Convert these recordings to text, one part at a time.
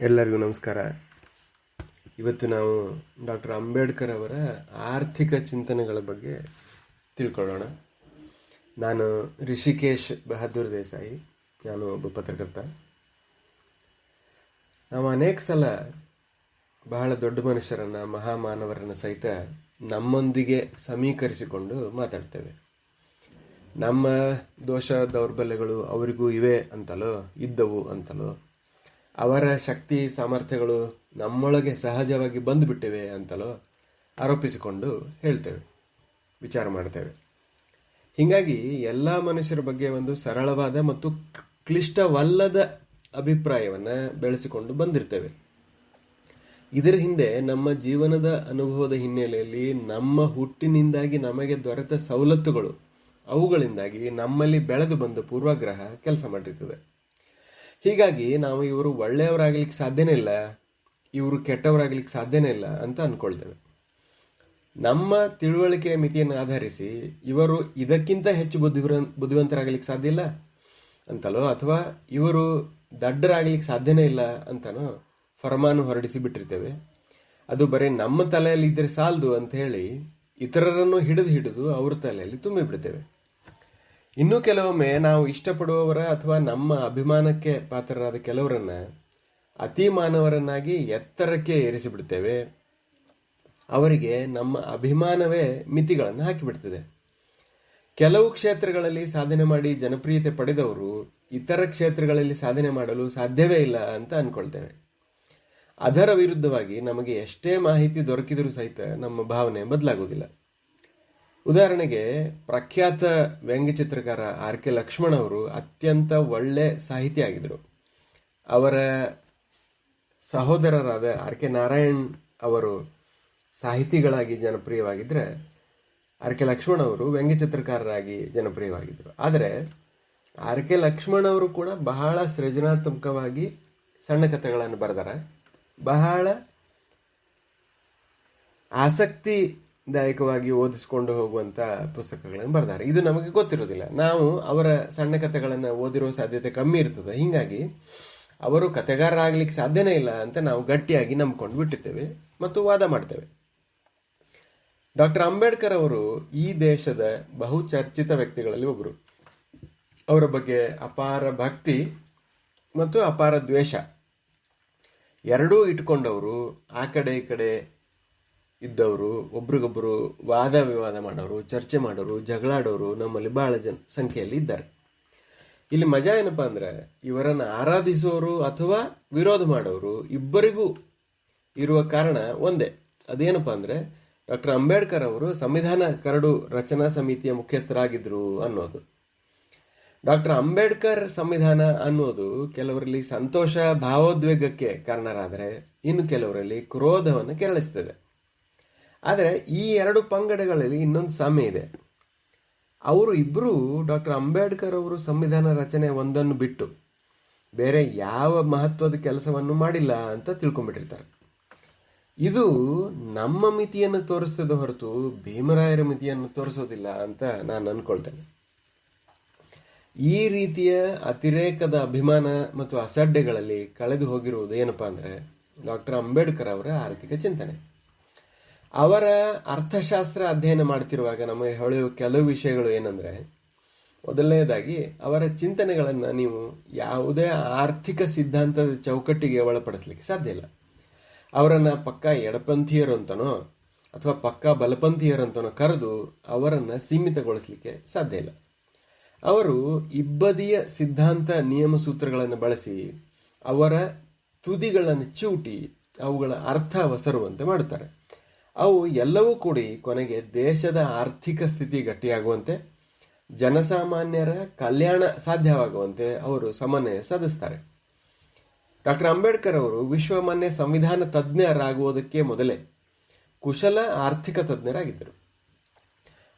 ಎಲ್ಲರಿಗೂ ನಮಸ್ಕಾರ. ಇವತ್ತು ನಾವು ಡಾಕ್ಟರ್ ಅಂಬೇಡ್ಕರ್ ಅವರ ಆರ್ಥಿಕ ಚಿಂತನೆಗಳ ಬಗ್ಗೆ ತಿಳ್ಕೊಳ್ಳೋಣ. ನಾನು ರಿಷಿಕೇಶ್ ಬಹದ್ದೂರ್ ದೇಸಾಯಿ. ನಾನು ಒಬ್ಬ ಪತ್ರಕರ್ತ. ನಾವು ಅನೇಕ ಸಲ ಬಹಳ ದೊಡ್ಡ ಮನುಷ್ಯರನ್ನ, ಮಹಾಮಾನವರನ್ನ ಸಹಿತ ನಮ್ಮೊಂದಿಗೆ ಸಮೀಕರಿಸಿಕೊಂಡು ಮಾತಾಡ್ತೇವೆ. ನಮ್ಮ ದೋಷ ದೌರ್ಬಲ್ಯಗಳು ಅವರಿಗೂ ಇವೆ ಅಂತಲೋ, ಇದ್ದವು ಅಂತಲೋ ಅವರ ಶಕ್ತಿ, ಸಾಮರ್ಥ್ಯಗಳು ನಮ್ಮೊಳಗೆ ಸಹಜವಾಗಿ ಬಂದುಬಿಟ್ಟಿವೆ ಅಂತಲೋ ಆರೋಪಿಸಿಕೊಂಡು ಹೇಳ್ತೇವೆ, ವಿಚಾರ ಮಾಡ್ತೇವೆ. ಹೀಗಾಗಿ ಎಲ್ಲ ಮನುಷ್ಯರ ಬಗ್ಗೆ ಒಂದು ಸರಳವಾದ ಮತ್ತು ಕ್ಲಿಷ್ಟವಲ್ಲದ ಅಭಿಪ್ರಾಯವನ್ನು ಬೆಳೆಸಿಕೊಂಡು ಬಂದಿರ್ತೇವೆ. ಇದರ ಹಿಂದೆ ನಮ್ಮ ಜೀವನದ ಅನುಭವದ ಹಿನ್ನೆಲೆಯಲ್ಲಿ ನಮ್ಮ ಹುಟ್ಟಿನಿಂದಾಗಿ ನಮಗೆ ದೊರೆತ ಸವಲತ್ತುಗಳು, ಅವುಗಳಿಂದಾಗಿ ನಮ್ಮಲ್ಲಿ ಬೆಳೆದು ಬಂದ ಪೂರ್ವಗ್ರಹ ಕೆಲಸ ಮಾಡಿರ್ತದೆ. ಹೀಗಾಗಿ ನಾವು ಇವರು ಒಳ್ಳೆಯವರಾಗ್ಲಿಕ್ಕೆ ಸಾಧ್ಯನೇ ಇಲ್ಲ, ಇವರು ಕೆಟ್ಟವರಾಗ್ಲಿಕ್ಕೆ ಸಾಧ್ಯನೇ ಇಲ್ಲ ಅಂತ ಅಂದ್ಕೊಳ್ತೇವೆ ನಮ್ಮ ತಿಳುವಳಿಕೆಯ ಮಿತಿಯನ್ನು ಆಧರಿಸಿ ಇವರು ಇದಕ್ಕಿಂತ ಹೆಚ್ಚು ಬುದ್ಧಿ ಬುದ್ಧಿವಂತರಾಗಲಿಕ್ಕೆ ಸಾಧ್ಯ ಇಲ್ಲ ಅಂತಲೋ, ಅಥವಾ ಇವರು ದಡ್ಡರಾಗಲಿಕ್ಕೆ ಸಾಧ್ಯನೇ ಇಲ್ಲ ಅಂತನೋ ಫರಮಾನು ಹೊರಡಿಸಿ ಬಿಟ್ಟಿರ್ತೇವೆ. ಅದು ಬರೀ ನಮ್ಮ ತಲೆಯಲ್ಲಿ ಇದ್ದರೆ ಸಾಲದು ಅಂತ ಹೇಳಿ ಇತರರನ್ನು ಹಿಡಿದು ಹಿಡಿದು ಅವ್ರ ತಲೆಯಲ್ಲಿ ತುಂಬಿಬಿಡ್ತೇವೆ ಇನ್ನು ಕೆಲವೊಮ್ಮೆ ನಾವು ಇಷ್ಟಪಡುವವರ ಅಥವಾ ನಮ್ಮ ಅಭಿಮಾನಕ್ಕೆ ಪಾತ್ರರಾದ ಕೆಲವರನ್ನ ಅತಿ ಮಾನವರನ್ನಾಗಿ ಎತ್ತರಕ್ಕೆ ಏರಿಸಿಬಿಡ್ತೇವೆ. ಅವರಿಗೆ ನಮ್ಮ ಅಭಿಮಾನವೇ ಮಿತಿಗಳನ್ನು ಹಾಕಿಬಿಡ್ತದೆ. ಕೆಲವು ಕ್ಷೇತ್ರಗಳಲ್ಲಿ ಸಾಧನೆ ಮಾಡಿ ಜನಪ್ರಿಯತೆ ಪಡೆದವರು ಇತರ ಕ್ಷೇತ್ರಗಳಲ್ಲಿ ಸಾಧನೆ ಮಾಡಲು ಸಾಧ್ಯವೇ ಇಲ್ಲ ಅಂತ ಅನ್ಕೊಳ್ತೇವೆ. ಅದರ ವಿರುದ್ಧವಾಗಿ ನಮಗೆ ಎಷ್ಟೇ ಮಾಹಿತಿ ದೊರಕಿದರೂ ಸಹಿತ ನಮ್ಮ ಭಾವನೆ ಬದಲಾಗೋದಿಲ್ಲ ಉದಾಹರಣೆಗೆ ಪ್ರಖ್ಯಾತ ವ್ಯಂಗ್ಯಚಿತ್ರಕಾರ ಆರ್ ಕೆ ಲಕ್ಷ್ಮಣ್ ಅವರು ಅತ್ಯಂತ ಒಳ್ಳೆ ಸಾಹಿತಿ ಆಗಿದ್ರು. ಅವರ ಸಹೋದರರಾದ ಆರ್ ಕೆ ನಾರಾಯಣ್ ಅವರು ಸಾಹಿತಿಗಳಾಗಿ ಜನಪ್ರಿಯವಾಗಿದ್ದರೆ ಆರ್ ಕೆ ಲಕ್ಷ್ಮಣ್ ಅವರು ವ್ಯಂಗ್ಯಚಿತ್ರಕಾರರಾಗಿ ಜನಪ್ರಿಯವಾಗಿದ್ದರು ಆದರೆ ಆರ್ ಕೆ ಲಕ್ಷ್ಮಣ್ ಅವರು ಕೂಡ ಬಹಳ ಸೃಜನಾತ್ಮಕವಾಗಿ ಸಣ್ಣ ಕಥೆಗಳನ್ನು ಬರೆದಾರೆ. ಬಹಳ ಆಸಕ್ತಿದಾಯಕವಾಗಿ ಓದಿಸಿಕೊಂಡು ಹೋಗುವಂತ ಪುಸ್ತಕಗಳನ್ನು ಬರೆದಾರೆ. ಇದು ನಮಗೆ ಗೊತ್ತಿರೋದಿಲ್ಲ ನಾವು ಅವರ ಸಣ್ಣ ಕಥೆಗಳನ್ನು ಓದಿರೋ ಸಾಧ್ಯತೆ ಕಮ್ಮಿ ಇರ್ತದೆ. ಹೀಗಾಗಿ ಅವರು ಕಥೆಗಾರರಾಗ್ಲಿಕ್ಕೆ ಸಾಧ್ಯನೇ ಇಲ್ಲ ಅಂತ ನಾವು ಗಟ್ಟಿಯಾಗಿ ನಂಬ್ಕೊಂಡು ಬಿಟ್ಟಿರ್ತೇವೆ ಮತ್ತು ವಾದ ಮಾಡ್ತೇವೆ. ಡಾಕ್ಟರ್ ಅಂಬೇಡ್ಕರ್ ಅವರು ಈ ದೇಶದ ಬಹುಚರ್ಚಿತ ವ್ಯಕ್ತಿಗಳಲ್ಲಿ ಒಬ್ಬರು ಅವರ ಬಗ್ಗೆ ಅಪಾರ ಭಕ್ತಿ ಮತ್ತು ಅಪಾರ ದ್ವೇಷ. ಎರಡೂ ಇಟ್ಕೊಂಡವರು ಆ ಕಡೆ ಈ ಕಡೆ ಇದ್ದವರು ಒಬ್ರಿಗೊಬ್ಬರು ವಾದ ವಿವಾದ ಮಾಡೋರು, ಚರ್ಚೆ ಮಾಡೋರು ಜಗಳಾಡೋರು ನಮ್ಮಲ್ಲಿ ಬಹಳ ಜನ ಸಂಖ್ಯೆಯಲ್ಲಿ ಇದ್ದಾರೆ. ಇಲ್ಲಿ ಮಜಾ ಏನಪ್ಪಾ ಅಂದ್ರೆ, ಇವರನ್ನು ಆರಾಧಿಸೋರು ಅಥವಾ ವಿರೋಧ ಮಾಡೋರು ಇಬ್ಬರಿಗೂ ಇರುವ ಕಾರಣ ಒಂದೇ. ಅದೇನಪ್ಪ ಅಂದ್ರೆ, ಡಾಕ್ಟರ್ ಅಂಬೇಡ್ಕರ್ ಅವರು ಸಂವಿಧಾನ ಕರಡು ರಚನಾ ಸಮಿತಿಯ ಮುಖ್ಯಸ್ಥರಾಗಿದ್ರು ಅನ್ನೋದು. ಡಾಕ್ಟರ್ ಅಂಬೇಡ್ಕರ್ ಸಂವಿಧಾನ ಅನ್ನೋದು ಕೆಲವರಲ್ಲಿ ಸಂತೋಷ, ಭಾವೋದ್ವೇಗಕ್ಕೆ ಕಾರಣರಾದರೆ, ಇನ್ನು ಕೆಲವರಲ್ಲಿ ಕ್ರೋಧವನ್ನು ಕೆರಳಿಸ್ತದೆ. ಆದರೆ ಈ ಎರಡು ಪಂಗಡಗಳಲ್ಲಿ ಇನ್ನೊಂದು ಸಾಮ್ಯ ಇದೆ. ಅವರು ಇಬ್ಬರು ಡಾಕ್ಟರ್ ಅಂಬೇಡ್ಕರ್ ಅವರು ಸಂವಿಧಾನ ರಚನೆ ಒಂದನ್ನು ಬಿಟ್ಟು ಬೇರೆ ಯಾವ ಮಹತ್ವದ ಕೆಲಸವನ್ನು ಮಾಡಿಲ್ಲ ಅಂತ ತಿಳ್ಕೊಂಡ್ಬಿಟ್ಟಿರ್ತಾರೆ. ಇದು ನಮ್ಮ ಮಿತಿಯನ್ನು ತೋರಿಸದ ಹೊರತು ಭೀಮರಾಯರ ಮಿತಿಯನ್ನು ತೋರಿಸೋದಿಲ್ಲ ಅಂತ ನಾನು ಅನ್ಕೊಳ್ತೇನೆ. ಈ ರೀತಿಯ ಅತಿರೇಕದ ಅಭಿಮಾನ ಮತ್ತು ಅಸಡ್ಡೆಗಳಲ್ಲಿ ಕಳೆದು ಹೋಗಿರುವುದು ಏನಪ್ಪಾ ಅಂದ್ರೆ ಡಾಕ್ಟರ್ ಅಂಬೇಡ್ಕರ್ ಅವರ ಆರ್ಥಿಕ ಚಿಂತನೆ. ಅವರ ಅರ್ಥಶಾಸ್ತ್ರ ಅಧ್ಯಯನ ಮಾಡ್ತಿರುವಾಗ ನಮಗೆ ಹೇಳುವ ಕೆಲವು ವಿಷಯಗಳು ಏನಂದ್ರೆ, ಮೊದಲನೇದಾಗಿ ಅವರ ಚಿಂತನೆಗಳನ್ನು ನೀವು ಯಾವುದೇ ಆರ್ಥಿಕ ಸಿದ್ಧಾಂತದ ಚೌಕಟ್ಟಿಗೆ ಒಳಪಡಿಸಲಿಕ್ಕೆ ಸಾಧ್ಯ ಇಲ್ಲ. ಅವರನ್ನ ಪಕ್ಕ ಎಡಪಂಥೀಯರು ಅಂತನೋ ಅಥವಾ ಪಕ್ಕ ಬಲಪಂಥೀಯರು ಅಂತನೋ ಕರೆದು ಅವರನ್ನು ಸೀಮಿತಗೊಳಿಸಲಿಕ್ಕೆ ಸಾಧ್ಯ ಇಲ್ಲ. ಅವರು ಇಬ್ಬದಿಯ ಸಿದ್ಧಾಂತ ನಿಯಮ ಸೂತ್ರಗಳನ್ನು ಬಳಸಿ ಅವರ ತುದಿಗಳನ್ನು ಚೂಟಿ ಅವುಗಳ ಅರ್ಥ ಒಸರುವಂತೆ ಮಾಡುತ್ತಾರೆ. ಅವು ಎಲ್ಲವೂ ಕೂಡಿ ಕೊನೆಗೆ ದೇಶದ ಆರ್ಥಿಕ ಸ್ಥಿತಿ ಗಟ್ಟಿಯಾಗುವಂತೆ, ಜನಸಾಮಾನ್ಯರ ಕಲ್ಯಾಣ ಸಾಧ್ಯವಾಗುವಂತೆ ಅವರು ಸಮನ್ವಯ ಸಾಧಿಸ್ತಾರೆ. ಡಾಕ್ಟರ್ ಅಂಬೇಡ್ಕರ್ ಅವರು ವಿಶ್ವಮಾನ್ಯ ಸಂವಿಧಾನ ತಜ್ಞರಾಗುವುದಕ್ಕೆ ಮೊದಲೇ ಕುಶಲ ಆರ್ಥಿಕ ತಜ್ಞರಾಗಿದ್ದರು.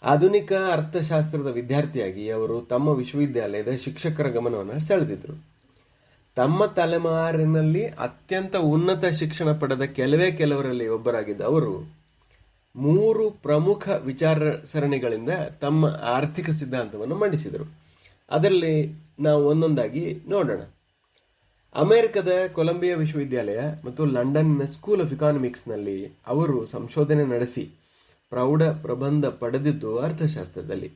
ಆಧುನಿಕ ಅರ್ಥಶಾಸ್ತ್ರದ ವಿದ್ಯಾರ್ಥಿಯಾಗಿ ಅವರು ತಮ್ಮ ವಿಶ್ವವಿದ್ಯಾಲಯದ ಶಿಕ್ಷಕರ ಗಮನವನ್ನು ಸೆಳೆದಿದ್ದರು. ತಮ್ಮ ತಲೆಮಾರಿನಲ್ಲಿ ಅತ್ಯಂತ ಉನ್ನತ ಶಿಕ್ಷಣ ಪಡೆದ ಕೆಲವೇ ಕೆಲವರಲ್ಲಿ ಒಬ್ಬರಾಗಿದ್ದ ಅವರು ಮೂರು ಪ್ರಮುಖ ವಿಚಾರ ಸರಣಿಗಳಿಂದ ತಮ್ಮ ಆರ್ಥಿಕ ಸಿದ್ಧಾಂತವನ್ನು ಮಂಡಿಸಿದರು. ಅದರಲ್ಲಿ ನಾವು ಒಂದೊಂದಾಗಿ ನೋಡೋಣ. ಅಮೆರಿಕದ ಕೊಲಂಬಿಯಾ ವಿಶ್ವವಿದ್ಯಾಲಯ ಮತ್ತು ಲಂಡನ್ನ ಸ್ಕೂಲ್ ಆಫ್ ಇಕಾನಮಿಕ್ಸ್ನಲ್ಲಿ ಅವರು ಸಂಶೋಧನೆ ನಡೆಸಿ ಪ್ರೌಢ ಪ್ರಬಂಧ ಪಡೆದಿದ್ದು ಅರ್ಥಶಾಸ್ತ್ರದಲ್ಲಿ.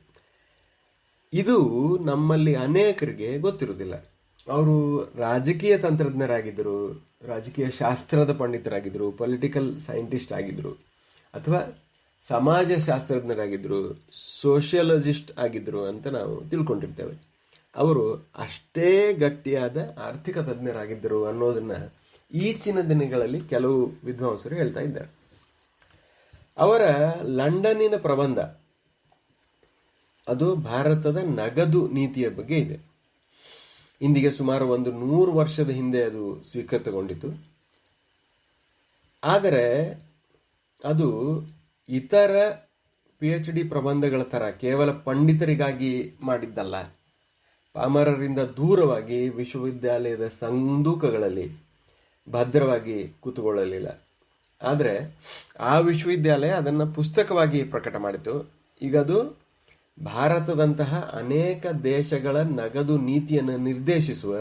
ಇದು ನಮ್ಮಲ್ಲಿ ಅನೇಕರಿಗೆ ಗೊತ್ತಿರುವುದಿಲ್ಲ. ಅವರು ರಾಜಕೀಯ ತಂತ್ರಜ್ಞರಾಗಿದ್ದರು, ರಾಜಕೀಯ ಶಾಸ್ತ್ರದ ಪಂಡಿತರಾಗಿದ್ದರು ಪೊಲಿಟಿಕಲ್ ಸೈಂಟಿಸ್ಟ್ ಆಗಿದ್ದರು. ಅಥವಾ ಸಮಾಜ ಶಾಸ್ತ್ರಜ್ಞರಾಗಿದ್ದರು ಸೋಷಿಯಲಜಿಸ್ಟ್ ಆಗಿದ್ದರು ಅಂತ ನಾವು ತಿಳ್ಕೊಂಡಿರ್ತೇವೆ. ಅವರು ಅಷ್ಟೇ ಗಟ್ಟಿಯಾದ ಆರ್ಥಿಕ ತಜ್ಞರಾಗಿದ್ದರು ಅನ್ನೋದನ್ನ ಈಚಿನ ದಿನಗಳಲ್ಲಿ ಕೆಲವು ವಿದ್ವಾಂಸರು ಹೇಳ್ತಾ ಇದ್ದಾರೆ. ಅವರ ಲಂಡನ್ನಿನ ಪ್ರಬಂಧ, ಅದು ಭಾರತದ ನಗದು ನೀತಿಯ ಬಗ್ಗೆ ಇದೆ. ಇಂದಿಗೆ ಸುಮಾರು ಒಂದು ನೂರು ವರ್ಷದ ಹಿಂದೆ ಅದು ಸ್ವೀಕೃತಗೊಂಡಿತು. ಆದರೆ ಅದು ಇತರ ಪಿ ಎಚ್ ಡಿ ಪ್ರಬಂಧಗಳ ಥರ ಕೇವಲ ಪಂಡಿತರಿಗಾಗಿ ಮಾಡಿದ್ದಲ್ಲ. ಪಾಮರರಿಂದ ದೂರವಾಗಿ ವಿಶ್ವವಿದ್ಯಾಲಯದ ಸಂದೂಕಗಳಲ್ಲಿ ಭದ್ರವಾಗಿ ಕೂತುಕೊಳ್ಳಲಿಲ್ಲ. ಆದರೆ ಆ ವಿಶ್ವವಿದ್ಯಾಲಯ ಅದನ್ನು ಪುಸ್ತಕವಾಗಿ ಪ್ರಕಟ ಮಾಡಿತು. ಈಗ ಅದು ಭಾರತದಂತಹ ಅನೇಕ ದೇಶಗಳ ನಗದು ನೀತಿಯನ್ನು ನಿರ್ದೇಶಿಸುವ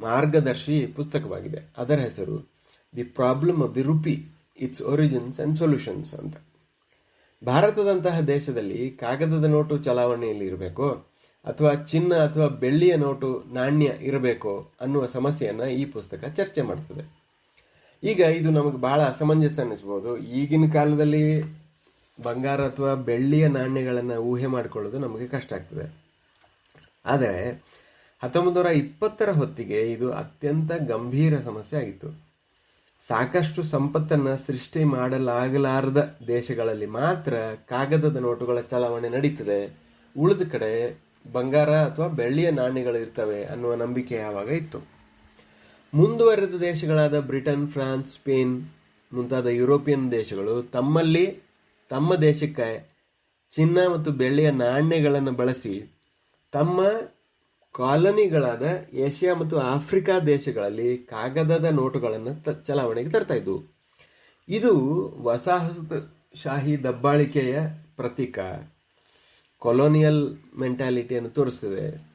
ಮಾರ್ಗದರ್ಶಿ ಪುಸ್ತಕವಾಗಿದೆ. ಅದರ ಹೆಸರು the problem of the rupee. Its origins and solutions ಅಂತ. ಭಾರತದಂತಹ ದೇಶದಲ್ಲಿ ಕಾಗದದ ನೋಟು ಚಲಾವಣೆಯಲ್ಲಿ ಇರಬೇಕೋ, ಅಥವಾ ಚಿನ್ನ ಅಥವಾ ಬೆಳ್ಳಿಯ ನೋಟು ನಾಣ್ಯ ಇರಬೇಕೋ ಅನ್ನುವ ಸಮಸ್ಯೆಯನ್ನು ಈ ಪುಸ್ತಕ ಚರ್ಚೆ ಮಾಡ್ತದೆ. ಈಗ ಇದು ನಮಗೆ ಬಹಳ ಅಸಮಂಜಸ ಅನ್ನಿಸ್ಬೋದು ಈಗಿನ ಕಾಲದಲ್ಲಿ ಬಂಗಾರ ಅಥವಾ ಬೆಳ್ಳಿಯ ನಾಣ್ಯಗಳನ್ನು ಊಹೆ ಮಾಡಿಕೊಳ್ಳೋದು ನಮಗೆ ಕಷ್ಟ ಆಗ್ತದೆ. ಆದರೆ ಹತ್ತೊಂಬತ್ತು ನೂರ ಇಪ್ಪತ್ತರ ಹೊತ್ತಿಗೆ ಇದು ಅತ್ಯಂತ ಗಂಭೀರ ಸಮಸ್ಯೆ ಆಗಿತ್ತು. ಸಾಕಷ್ಟು ಸಂಪತ್ತನ್ನ ಸೃಷ್ಟಿ ಮಾಡಲಾಗಲಾರದ ದೇಶಗಳಲ್ಲಿ ಮಾತ್ರ ಕಾಗದದ ನೋಟುಗಳ ಚಲಾವಣೆ ನಡೀತದೆ. ಉಳಿದ ಕಡೆ ಬಂಗಾರ ಅಥವಾ ಬೆಳ್ಳಿಯ ನಾಣ್ಯಗಳು ಇರ್ತವೆ ಅನ್ನುವ ನಂಬಿಕೆ ಯಾವಾಗ ಇತ್ತು. ಮುಂದುವರೆದ ದೇಶಗಳಾದ ಬ್ರಿಟನ್, ಫ್ರಾನ್ಸ್, ಸ್ಪೇನ್ ಮುಂತಾದ ಯುರೋಪಿಯನ್ ದೇಶಗಳು ತಮ್ಮಲ್ಲಿ ತಮ್ಮ ದೇಶಕ್ಕೆ ಚಿನ್ನ ಮತ್ತು ಬೆಳ್ಳಿಯ ನಾಣ್ಯಗಳನ್ನು ಬಳಸಿ ತಮ್ಮ ಕಾಲನಿಗಳಾದ ಏಷ್ಯಾ ಮತ್ತು ಆಫ್ರಿಕಾ ದೇಶಗಳಲ್ಲಿ ಕಾಗದದ ನೋಟುಗಳನ್ನು ಚಲಾವಣೆಗೆ ತರ್ತಾ ಇದ್ವು. ಇದು ವಸಾಹತುಶಾಹಿ ದಬ್ಬಾಳಿಕೆಯ ಪ್ರತೀಕ. ಕೊಲೋನಿಯಲ್ ಮೆಂಟಾಲಿಟಿಯನ್ನು ತೋರಿಸ್ತದೆ.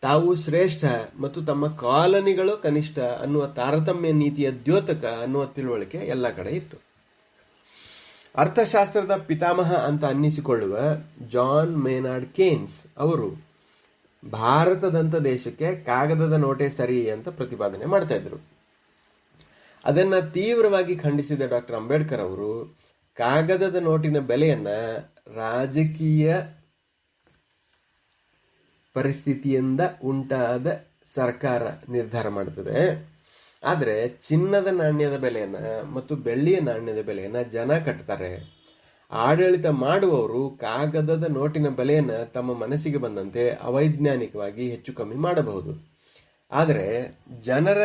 ತಾವು ಶ್ರೇಷ್ಠ ಮತ್ತು ತಮ್ಮ ಕಾಲನಿಗಳು ಕನಿಷ್ಠ ಅನ್ನುವ ತಾರತಮ್ಯ ನೀತಿಯ ದ್ಯೋತಕ ಅನ್ನುವ ತಿಳುವಳಿಕೆ ಎಲ್ಲ ಕಡೆ ಇತ್ತು. ಅರ್ಥಶಾಸ್ತ್ರದ ಪಿತಾಮಹ ಅಂತ ಅನ್ನಿಸಿಕೊಳ್ಳುವ ಜಾನ್ ಮೇನಾರ್ಡ್ ಕೇನ್ಸ್ ಅವರು ಭಾರತದಂತ ದೇಶಕ್ಕೆ ಕಾಗದದ ನೋಟೆ ಸರಿ ಅಂತ ಪ್ರತಿಪಾದನೆ ಮಾಡ್ತಾ ಇದ್ರು. ಅದನ್ನ ತೀವ್ರವಾಗಿ ಖಂಡಿಸಿದ ಡಾಕ್ಟರ್ ಅಂಬೇಡ್ಕರ್ ಅವರು, ಕಾಗದದ ನೋಟಿನ ಬೆಲೆಯನ್ನ ರಾಜಕೀಯ ಪರಿಸ್ಥಿತಿಯಿಂದ ಉಂಟಾದ ಸರ್ಕಾರ ನಿರ್ಧಾರ ಮಾಡುತ್ತದೆ ಆದರೆ ಚಿನ್ನದ ನಾಣ್ಯದ ಬೆಲೆಯನ್ನ ಮತ್ತು ಬೆಳ್ಳಿಯ ನಾಣ್ಯದ ಬೆಲೆಯನ್ನ ಜನ ಕಟ್ತಾರೆ. ಆಡಳಿತ ಮಾಡುವವರು ಕಾಗದದ ನೋಟಿನ ಬೆಲೆಯನ್ನು ತಮ್ಮ ಮನಸ್ಸಿಗೆ ಬಂದಂತೆ ಅವೈಜ್ಞಾನಿಕವಾಗಿ ಹೆಚ್ಚು ಕಮ್ಮಿ ಮಾಡಬಹುದು. ಆದರೆ ಜನರ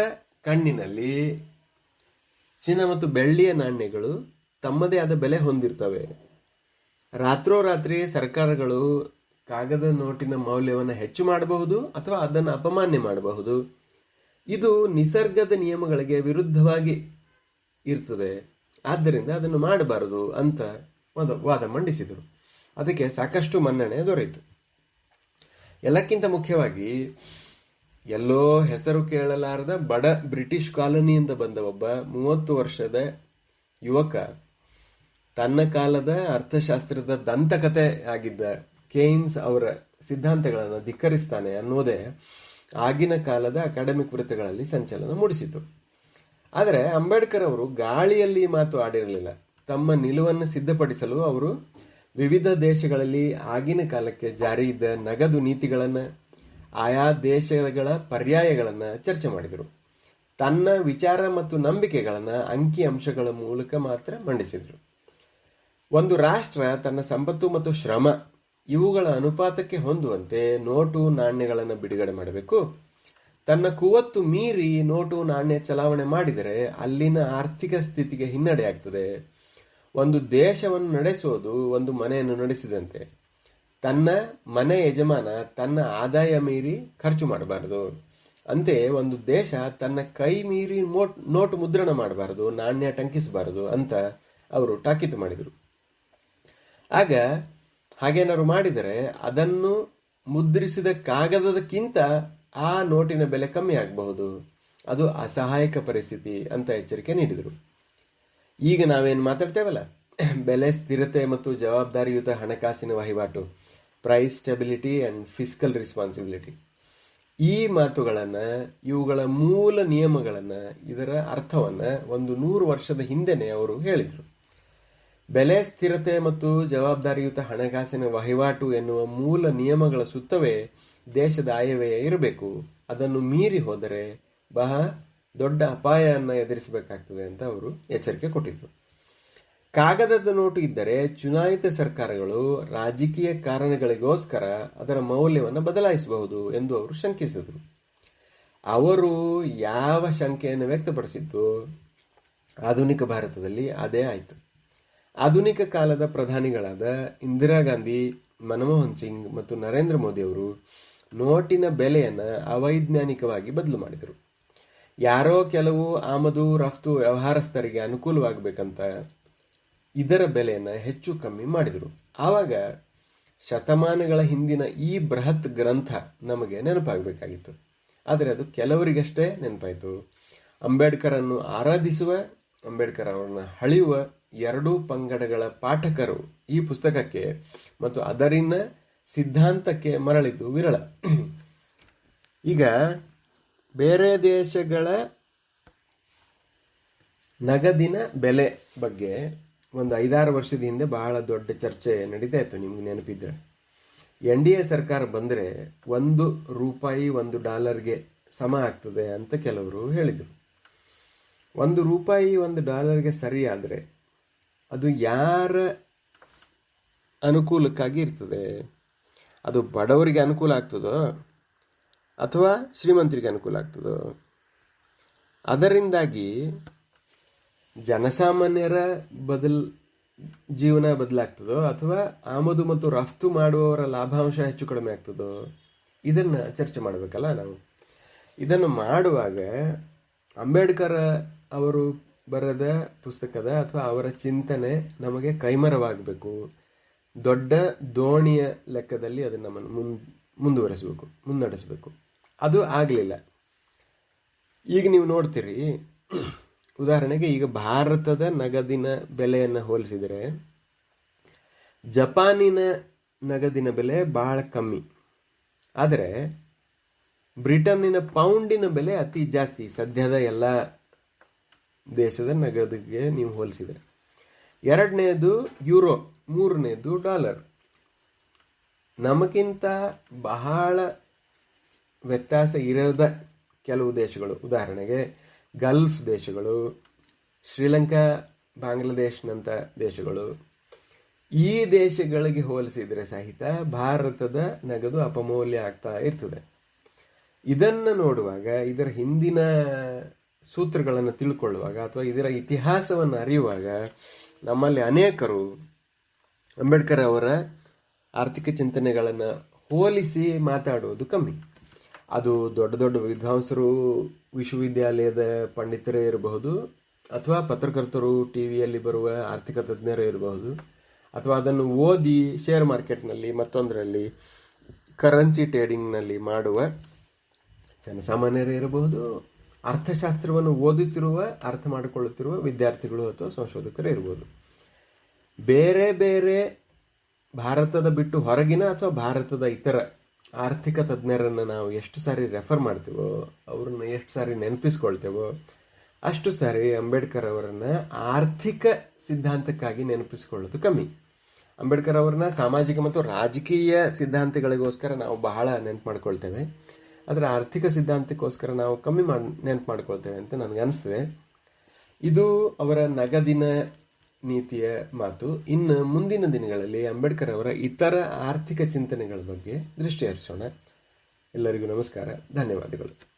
ಕಣ್ಣಿನಲ್ಲಿ ಚಿನ್ನ ಮತ್ತು ಬೆಳ್ಳಿಯ ನಾಣ್ಯಗಳು ತಮ್ಮದೇ ಆದ ಬೆಲೆ ಹೊಂದಿರ್ತವೆ. ರಾತ್ರೋರಾತ್ರಿ ಸರ್ಕಾರಗಳು ಕಾಗದ ನೋಟಿನ ಮೌಲ್ಯವನ್ನು ಹೆಚ್ಚು ಮಾಡಬಹುದು ಅಥವಾ ಅದನ್ನು ಅಪಮಾನ್ಯ ಮಾಡಬಹುದು. ಇದು ನಿಸರ್ಗದ ನಿಯಮಗಳಿಗೆ ವಿರುದ್ಧವಾಗಿ ಇರ್ತದೆ. ಆದ್ದರಿಂದ ಅದನ್ನು ಮಾಡಬಾರದು ಅಂತ ಒಂದು ವಾದ ಮಂಡಿಸಿದರು. ಅದಕ್ಕೆ ಸಾಕಷ್ಟು ಮನ್ನಣೆ ದೊರೆಯಿತು. ಎಲ್ಲಕ್ಕಿಂತ ಮುಖ್ಯವಾಗಿ ಎಲ್ಲೋ ಹೆಸರು ಕೇಳಲಾರದ ಬಡ ಬ್ರಿಟಿಷ್ ಕಾಲೋನಿಯಿಂದ ಬಂದ ಒಬ್ಬ ಮೂವತ್ತು ವರ್ಷದ ಯುವಕ, ತನ್ನ ಕಾಲದ ಅರ್ಥಶಾಸ್ತ್ರದ ದಂತಕತೆ ಆಗಿದ್ದ ಕೇನ್ಸ್ ಅವರ ಸಿದ್ಧಾಂತಗಳನ್ನು ಧಿಕ್ಕರಿಸ್ತಾನೆ ಅನ್ನೋದೇ ಆಗಿನ ಕಾಲದ ಅಕಾಡೆಮಿಕ್ ವೃತ್ತಗಳಲ್ಲಿ ಸಂಚಲನ ಮೂಡಿಸಿತು. ಆದರೆ ಅಂಬೇಡ್ಕರ್ ಅವರು ಗಾಳಿಯಲ್ಲಿ ಮಾತು ಆಡಿರಲಿಲ್ಲ. ತಮ್ಮ ನಿಲುವನ್ನು ಸಿದ್ಧಪಡಿಸಲು ಅವರು ವಿವಿಧ ದೇಶಗಳಲ್ಲಿ ಆಗಿನ ಕಾಲಕ್ಕೆ ಜಾರಿ ಇದ್ದ ನಗದು ನೀತಿಗಳನ್ನು, ಆಯಾ ದೇಶಗಳ ಪರ್ಯಾಯಗಳನ್ನು ಚರ್ಚೆ ಮಾಡಿದರು. ತನ್ನ ವಿಚಾರ ಮತ್ತು ನಂಬಿಕೆಗಳನ್ನು ಅಂಕಿ ಅಂಶಗಳ ಮೂಲಕ ಮಾತ್ರ ಮಂಡಿಸಿದರು. ಒಂದು ರಾಷ್ಟ್ರ ತನ್ನ ಸಂಪತ್ತು ಮತ್ತು ಶ್ರಮ ಇವುಗಳ ಅನುಪಾತಕ್ಕೆ ಹೊಂದುವಂತೆ ನೋಟು ನಾಣ್ಯಗಳನ್ನು ಬಿಡುಗಡೆ ಮಾಡಬೇಕು. ತನ್ನ ಕುವತ್ತು ಮೀರಿ ನೋಟು ನಾಣ್ಯ ಚಲಾವಣೆ ಮಾಡಿದರೆ ಅಲ್ಲಿನ ಆರ್ಥಿಕ ಸ್ಥಿತಿಗೆ ಹಿನ್ನಡೆ ಆಗ್ತದೆ. ಒಂದು ದೇಶವನ್ನು ನಡೆಸೋದು ಒಂದು ಮನೆಯನ್ನು ನಡೆಸಿದಂತೆ ತನ್ನ ಮನೆ ಯಜಮಾನ ತನ್ನ ಆದಾಯ ಮೀರಿ ಖರ್ಚು ಮಾಡಬಾರದು. ಅಂತೆಯೇ ಒಂದು ದೇಶ ತನ್ನ ಕೈ ಮೀರಿ ನೋಟು ಮುದ್ರಣ ಮಾಡಬಾರದು, ನಾಣ್ಯ ಟಂಕಿಸಬಾರದು ಅಂತ ಅವರು ಟಾಕೀತು ಮಾಡಿದರು. ಆಗ ಹಾಗೇನಾದ್ರು ಮಾಡಿದರೆ ಅದನ್ನು ಮುದ್ರಿಸಿದ ಕಾಗದದಕ್ಕಿಂತ ಆ ನೋಟಿನ ಬೆಲೆ ಕಮ್ಮಿ ಆಗಬಹುದು. ಅದು ಅಸಹಾಯಕ ಪರಿಸ್ಥಿತಿ ಅಂತ ಎಚ್ಚರಿಕೆ ನೀಡಿದರು. ಈಗ ನಾವೇನು ಮಾತಾಡ್ತೇವಲ್ಲ? ಬೆಲೆ ಸ್ಥಿರತೆ ಮತ್ತು ಜವಾಬ್ದಾರಿಯುತ ಹಣಕಾಸಿನ ವಹಿವಾಟು price stability and fiscal responsibility ಈ ಮಾತುಗಳನ್ನು, ಇವುಗಳ ಮೂಲ ನಿಯಮಗಳನ್ನು, ಇದರ ಅರ್ಥವನ್ನು ಒಂದು ನೂರು ವರ್ಷದ ಹಿಂದೆನೇ ಅವರು ಹೇಳಿದರು. ಬೆಲೆ ಸ್ಥಿರತೆ ಮತ್ತು ಜವಾಬ್ದಾರಿಯುತ ಹಣಕಾಸಿನ ವಹಿವಾಟು ಎನ್ನುವ ಮೂಲ ನಿಯಮಗಳ ಸುತ್ತವೇ ದೇಶದ ಆಯವ್ಯಯ ಇರಬೇಕು. ಅದನ್ನು ಮೀರಿ ಹೋದರೆ ಬಹಳ ದೊಡ್ಡ ಅಪಾಯವನ್ನು ಎದುರಿಸಬೇಕಾಗ್ತದೆ ಅಂತ ಅವರು ಎಚ್ಚರಿಕೆ ಕೊಟ್ಟಿದ್ದರು ಕಾಗದದ ನೋಟು ಇದ್ದರೆ ಚುನಾಯಿತ ಸರ್ಕಾರಗಳು ರಾಜಕೀಯ ಕಾರಣಗಳಿಗೋಸ್ಕರ ಅದರ ಮೌಲ್ಯವನ್ನು ಬದಲಾಯಿಸಬಹುದು ಎಂದು ಅವರು ಶಂಕಿಸಿದರು. ಅವರು ಯಾವ ಶಂಕೆಯನ್ನು ವ್ಯಕ್ತಪಡಿಸಿದ್ದು ಆಧುನಿಕ ಭಾರತದಲ್ಲಿ ಅದೇ ಆಯಿತು. ಆಧುನಿಕ ಕಾಲದ ಪ್ರಧಾನಿಗಳಾದ ಇಂದಿರಾ ಗಾಂಧಿ, ಮನಮೋಹನ್ ಸಿಂಗ್ ಮತ್ತು ನರೇಂದ್ರ ಮೋದಿ ಅವರು ನೋಟಿನ ಬೆಲೆಯನ್ನು ಅವೈಜ್ಞಾನಿಕವಾಗಿ ಬದಲು ಮಾಡಿದರು. ಯಾರೋ ಕೆಲವು ಆಮದು, ರಫ್ತು ವ್ಯವಹಾರಸ್ಥರಿಗೆ ಅನುಕೂಲವಾಗಬೇಕಂತ ಇದರ ಬೆಲೆಯನ್ನು ಹೆಚ್ಚು ಕಮ್ಮಿ ಮಾಡಿದರು. ಆವಾಗ ಶತಮಾನಗಳ ಹಿಂದಿನ ಈ ಬೃಹತ್ ಗ್ರಂಥ ನಮಗೆ ನೆನಪಾಗಬೇಕಾಗಿತ್ತು. ಆದರೆ ಅದು ಕೆಲವರಿಗಷ್ಟೇ ನೆನಪಾಯಿತು. ಅಂಬೇಡ್ಕರನ್ನು ಆರಾಧಿಸುವ, ಅಂಬೇಡ್ಕರ್ ಅವರನ್ನು ಹಳೆಯುವ ಎರಡೂ ಪಂಗಡಗಳ ಪಾಠಕರು ಈ ಪುಸ್ತಕಕ್ಕೆ ಮತ್ತು ಅದರಿನ ಸಿದ್ಧಾಂತಕ್ಕೆ ಮರಳಿದ್ದು ವಿರಳ. ಈಗ ಬೇರೆ ದೇಶಗಳ ನಗದಿನ ಬೆಲೆ ಬಗ್ಗೆ ಒಂದು ಐದಾರು ವರ್ಷದ ಹಿಂದೆ ಬಹಳ ದೊಡ್ಡ ಚರ್ಚೆ ನಡೀತಾ ಇತ್ತು. ನಿಮ್ಗೆ ನೆನಪಿದ್ರೆ ಎನ್ ಡಿ ಎ ಸರ್ಕಾರ ಬಂದರೆ ಒಂದು ರೂಪಾಯಿ ಒಂದು ಡಾಲರ್ಗೆ ಸಮ ಆಗ್ತದೆ ಅಂತ ಕೆಲವರು ಹೇಳಿದರು. ಒಂದು ರೂಪಾಯಿ ಒಂದು ಡಾಲರ್ಗೆ ಸರಿ ಆದರೆ ಅದು ಯಾರ ಅನುಕೂಲಕ್ಕಾಗಿ ಇರ್ತದೆ? ಅದು ಬಡವರಿಗೆ ಅನುಕೂಲ ಆಗ್ತದೋ? ಅಥವಾ ಶ್ರೀಮಂತರಿಗೆ ಅನುಕೂಲ ಆಗ್ತದೋ? ಅದರಿಂದಾಗಿ ಜನಸಾಮಾನ್ಯರ ಬದಲ್, ಜೀವನ ಬದಲಾಗ್ತದೋ? ಅಥವಾ ಆಮದು ಮತ್ತು ರಫ್ತು ಮಾಡುವವರ ಲಾಭಾಂಶ ಹೆಚ್ಚು ಕಡಿಮೆ ಆಗ್ತದೋ? ಇದನ್ನು ಚರ್ಚೆ ಮಾಡಬೇಕಲ್ಲ ನಾವು. ಇದನ್ನು ಮಾಡುವಾಗ ಅಂಬೇಡ್ಕರ್ ಅವರು ಬರೆದ ಪುಸ್ತಕದ ಅಥವಾ ಅವರ ಚಿಂತನೆ ನಮಗೆ ಕೈಮರವಾಗಬೇಕು. ದೊಡ್ಡ ದೋಣಿಯ ಲೆಕ್ಕದಲ್ಲಿ ಅದನ್ನು ಮುನ್, ಮುಂದುವರೆಸಬೇಕು, ಮುನ್ನಡೆಸಬೇಕು. ಅದು ಆಗಲಿಲ್ಲ. ಈಗ ನೀವು ನೋಡ್ತೀರಿ, ಉದಾಹರಣೆಗೆ ಈಗ ಭಾರತದ ನಗದಿನ ಬೆಲೆಯನ್ನು ಹೋಲಿಸಿದರೆ, ಜಪಾನಿನ ನಗದಿನ ಬೆಲೆ ಬಹಳ ಕಮ್ಮಿ. ಆದರೆ, ಬ್ರಿಟನ್ನಿನ ಪೌಂಡಿನ ಬೆಲೆ ಅತಿ ಜಾಸ್ತಿ. ಸದ್ಯದ ಎಲ್ಲ ದೇಶದ ನಗದಿಗೆ ನೀವು ಹೋಲಿಸಿದರೆ. ಎರಡನೇದು ಯುರೋ, ಮೂರನೇದು ಡಾಲರ್. ನಮಗಿಂತ ಬಹಳ ವ್ಯತ್ಯಾಸ ಇರದ ಕೆಲವು ದೇಶಗಳು. ಉದಾಹರಣೆಗೆ, ಗಲ್ಫ್ ದೇಶಗಳು, ಶ್ರೀಲಂಕಾ, ಬಾಂಗ್ಲಾದೇಶ್ನಂಥ ದೇಶಗಳು. ಈ ದೇಶಗಳಿಗೆ ಹೋಲಿಸಿದರೆ ಸಹಿತ ಭಾರತದ ನಗದು ಅಪಮೌಲ್ಯ ಆಗ್ತಾ ಇರ್ತದೆ. ಇದನ್ನು ನೋಡುವಾಗ, ಇದರ ಹಿಂದಿನ ಸೂತ್ರಗಳನ್ನು ತಿಳ್ಕೊಳ್ಳುವಾಗ ಅಥವಾ ಇದರ ಇತಿಹಾಸವನ್ನು ಅರಿಯುವಾಗ ನಮ್ಮಲ್ಲಿ ಅನೇಕರು ಅಂಬೇಡ್ಕರ್ ಅವರ ಆರ್ಥಿಕ ಚಿಂತನೆಗಳನ್ನು ಹೋಲಿಸಿ ಮಾತಾಡುವುದು ಕಮ್ಮಿ. ಅದು ದೊಡ್ಡ ದೊಡ್ಡ ವಿದ್ವಾಂಸರು ವಿಶ್ವವಿದ್ಯಾಲಯದ ಪಂಡಿತರೇ ಇರಬಹುದು, ಅಥವಾ ಪತ್ರಕರ್ತರು ಟಿ ವಿಯಲ್ಲಿ ಬರುವ ಆರ್ಥಿಕ ತಜ್ಞರೇ ಇರಬಹುದು, ಅಥವಾ ಅದನ್ನು ಓದಿ ಶೇರ್ ಮಾರ್ಕೆಟ್ನಲ್ಲಿ ಮತ್ತೊಂದರಲ್ಲಿ ಕರೆನ್ಸಿ ಟ್ರೇಡಿಂಗ್ನಲ್ಲಿ ಮಾಡುವ ಜನಸಾಮಾನ್ಯರೇ ಇರಬಹುದು, ಅರ್ಥಶಾಸ್ತ್ರವನ್ನು ಓದುತ್ತಿರುವ, ಅರ್ಥ ಮಾಡಿಕೊಳ್ಳುತ್ತಿರುವ ವಿದ್ಯಾರ್ಥಿಗಳು ಅಥವಾ ಸಂಶೋಧಕರು ಇರಬಹುದು. ಬೇರೆ ಬೇರೆ ಭಾರತದ ಬಿಟ್ಟು ಹೊರಗಿನ ಅಥವಾ ಭಾರತದ ಇತರ ಆರ್ಥಿಕ ತಜ್ಞರನ್ನು ನಾವು ಎಷ್ಟು ಸಾರಿ ರೆಫರ್ ಮಾಡ್ತೀವೋ, ಅವ್ರನ್ನ ಎಷ್ಟು ಸಾರಿ ನೆನಪಿಸ್ಕೊಳ್ತೇವೋ, ಅಷ್ಟು ಸಾರಿ ಅಂಬೇಡ್ಕರ್ ಅವರನ್ನ ಆರ್ಥಿಕ ಸಿದ್ಧಾಂತಕ್ಕಾಗಿ ನೆನಪಿಸ್ಕೊಳ್ಳೋದು ಕಮ್ಮಿ. ಅಂಬೇಡ್ಕರ್ ಅವರನ್ನ ಸಾಮಾಜಿಕ ಮತ್ತು ರಾಜಕೀಯ ಸಿದ್ಧಾಂತಗಳಿಗೋಸ್ಕರ ನಾವು ಬಹಳ ನೆನಪು ಮಾಡ್ಕೊಳ್ತೇವೆ. ಆದರೆ ಆರ್ಥಿಕ ಸಿದ್ಧಾಂತಕ್ಕೋಸ್ಕರ ನಾವು ಕಮ್ಮಿ ಮಾಡಿ, ನೆನಪು ಮಾಡ್ಕೊಳ್ತೇವೆ ಅಂತ ನನಗೆ ಅನಿಸ್ತದೆ. ಇದು ಅವರ ನಗದಿನ ನೀತಿಯ ಮಾತು. ಇನ್ನು ಮುಂದಿನ ದಿನಗಳಲ್ಲಿ ಅಂಬೇಡ್ಕರ್ ಅವರ ಇತರ ಆರ್ಥಿಕ ಚಿಂತನೆಗಳ ಬಗ್ಗೆ ದೃಷ್ಟಿ ಹರಿಸೋಣ. ಎಲ್ಲರಿಗೂ ನಮಸ್ಕಾರ. ಧನ್ಯವಾದಗಳು.